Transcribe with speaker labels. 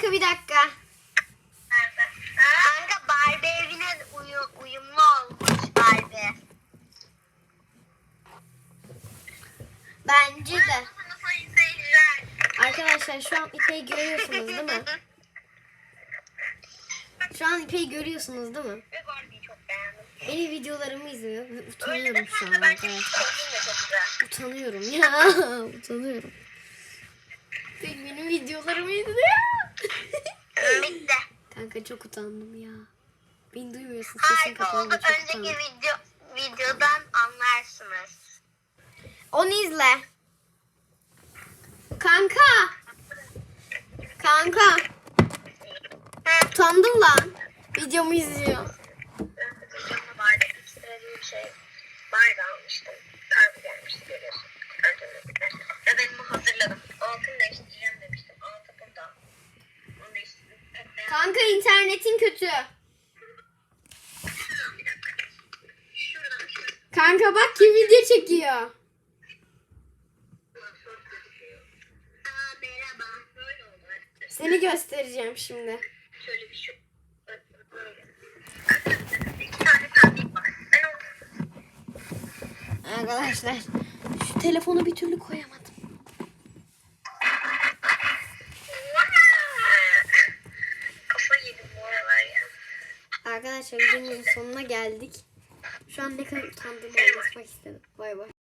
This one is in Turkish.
Speaker 1: kanka bir dakika.
Speaker 2: Kanka Barbie evine uyu, uyumlu olmuş Barbie.
Speaker 1: Bence de. Arkadaşlar şu an İpek'i görüyorsunuz değil mi? Şu an İpek'i görüyorsunuz değil mi?
Speaker 2: Ve Barbie'yi çok beğendim.
Speaker 1: Benim videolarımı izliyor ve utanıyorum şu an arkadaşlar. Utanıyorum ya. Utanıyorum. İpek benim videolarımı izliyor.
Speaker 2: Bitti.
Speaker 1: Kanka çok utandım ya. Beni duymuyorsun sesim
Speaker 2: Harika oldu.
Speaker 1: çok
Speaker 2: Önceki
Speaker 1: utandım.
Speaker 2: video, videodan anlarsınız.
Speaker 1: Onu izle. Kanka. Kanka. Utandım lan. Videomu izliyor.
Speaker 2: Videomda Barbie ekstra bir şey. Barbie almıştım. Kargo gelmişti
Speaker 1: Kanka internetin kötü. Kanka bak kim video çekiyor. Seni göstereceğim şimdi. Arkadaşlar şu telefonu bir türlü koyamadım. Arkadaşlar videonun sonuna geldik. Şu an ne kadar utandığımı anlatmak istedim. Bay bay.